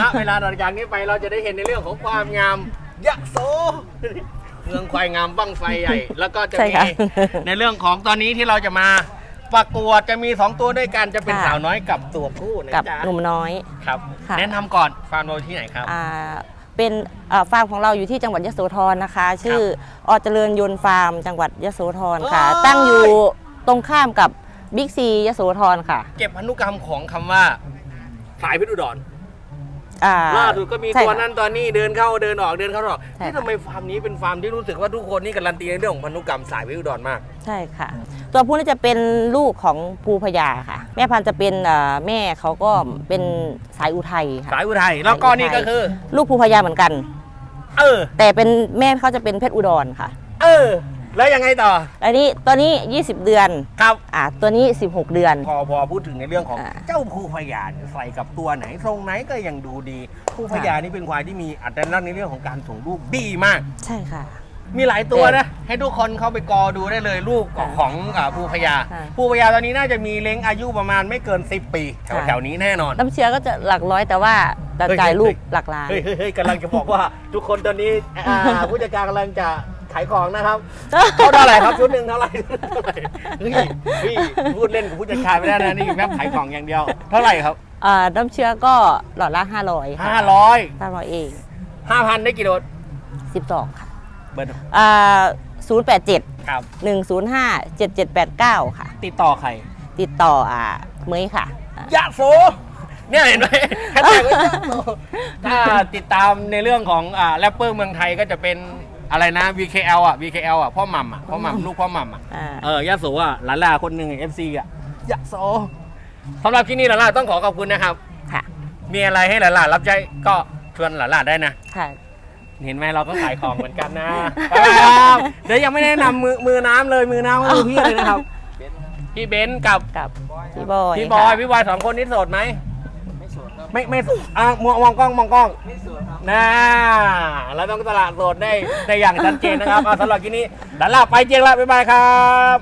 ณเวลาต่อจากนี้ไปเราจะได้เห็นในเรื่องของความงามยะโสเมืองควายงามบั้งไฟใหญ่ แล้วก็จะใช่มีค่ะในเรื่องของตอนนี้ที่เราจะมาประกวดจะมีสองตัวด้วยกันจะเป็นค่ะ สาวน้อยกับตัวผู้นะกับจ๊ะหนุ่มน้อย ครับ ค่ะ แนะนำก่อนฟาร์มเราที่ไหนครับ อ่าเป็นอ่าฟาร์มของเราอยู่ที่จังหวัดยโสธรนะคะ ชื่ออเจริญยนต์ฟาร์ม จังหวัดยโสธรค่ะโอ้ย ตั้งอยู่ตรงข้ามกับบิ๊กซียโสธรค่ะ เก็บพันธุกรรมของคำว่าสายเพชรอุดร อ่าล่าสุดก็มีใช่ตัวค่ะนั้นตอนนี้เดินเข้าเดินออกเดินเข้าออกใช่ที่ค่ะทำไมฟาร์มนี้เป็นฟาร์มที่รู้สึกว่าทุกคนนี่การันตีในเรื่องของพันธุกรรมสายเพชรอุดรมาก ใช่ค่ะ ตัวผู้นี่จะเป็นลูกของภูพญาค่ะ แม่พันธุ์จะเป็นอ่าแม่เขาก็เป็นสายอุทัยค่ะ สายอุทัยแล้วก็นี่ก็คือ ลูกภูพญาเหมือนกัน เออ แต่เป็นแม่เขาจะเป็นเพชรอุดรค่ะ เออ แล้วยังไงต่อ อันนี้ตัวนี้ 20 เดือนครับ อ่าตัวนี้ 16 เดือน พอพอพูดถึงในเรื่องของอ่า เจ้าภูพยาเนี่ยใส่กับตัวไหนทรงไหนก็ยังดูดีภูพยานี่เป็นควายที่มีอัตลักษณ์ในเรื่องของการส่งลูกดีมาก ใช่ค่ะ มีหลายตัวนะ ให้ทุกคนเข้าไปกอดูได้เลยลูกของของอ่าภูพยาค่ะ ภูพยาตอนนี้น่าจะมีเล้งอายุประมาณไม่เกิน 10 ปีแถวค่ะแถวนี้แน่นอน น้ำเชื้อก็จะหลักร้อยแต่ว่าจะเฮ้ยจ่ายเฮ้ย ลูกหลักล้าน เฮ้ยเฮ้ยเฮ้ยกำลังจะบอกว่าทุกคนตอนนี้อ่าผู้จัดการกำลังจะ ขายของนะครับเขาเท่าไหร่ครับชุดหนึ่งเท่าไหร่เท่าไหร่เฮ้ยพี่พูดเล่นกับผู้จัดการไม่ได้นะนี่แค่ขายของอย่างเดียว เท่าไหร่ครับอ่าน้ำเชื้อก็หลอดละ500ค่ะห้าร้อย500เองห้าพันได้กี่โดส12ค่ะเบอร์อ่า087ครับ105 7789ค่ะ ติดต่อใคร ติดต่ออ่าเมยค่ะอ่ายะโสเนี่ยเห็นไหมแค่แต่ว่ายะโสถ้าติดตามในเรื่องของอ่าแรปเปอร์เมืองไทยก็จะเป็น อะไรนะ VKL อะ VKL อะพ่อหม่ำอะพ่อหม่ำลูกพ่อหม่ำอะอ่า เออยะโสอะหลานลาคนหนึ่งเอฟซีอะยะโสสำหรับที่นี่หลานลาต้องขอขอบคุณนะครับ ค่ะ มีอะไรให้หลานลารับใช้ก็ชวนหลานลาได้นะ ค่ะ เห็นไหมเราก็ขายของเหมือนกันนะไปครับเดี๋ยวยังไม่แนะนำมือมือน้ำเลยมือน้ำก็คือพี่เลยนะครับ พี่เบนซ์กับกับพี่บอยพี่บอยค่ะพี่บอยสองคนนี้โสดไหมไม่โสดครับไม่ไม่โสดอะมองมองกล้องมองกล้องไม่โสดครับ น่าเราต้องตลาดโสดได้ได้อย่างชัดเจนนะครับอะสำหรับที่นี้ดาราไปเจียงละบ๊ายบายครับ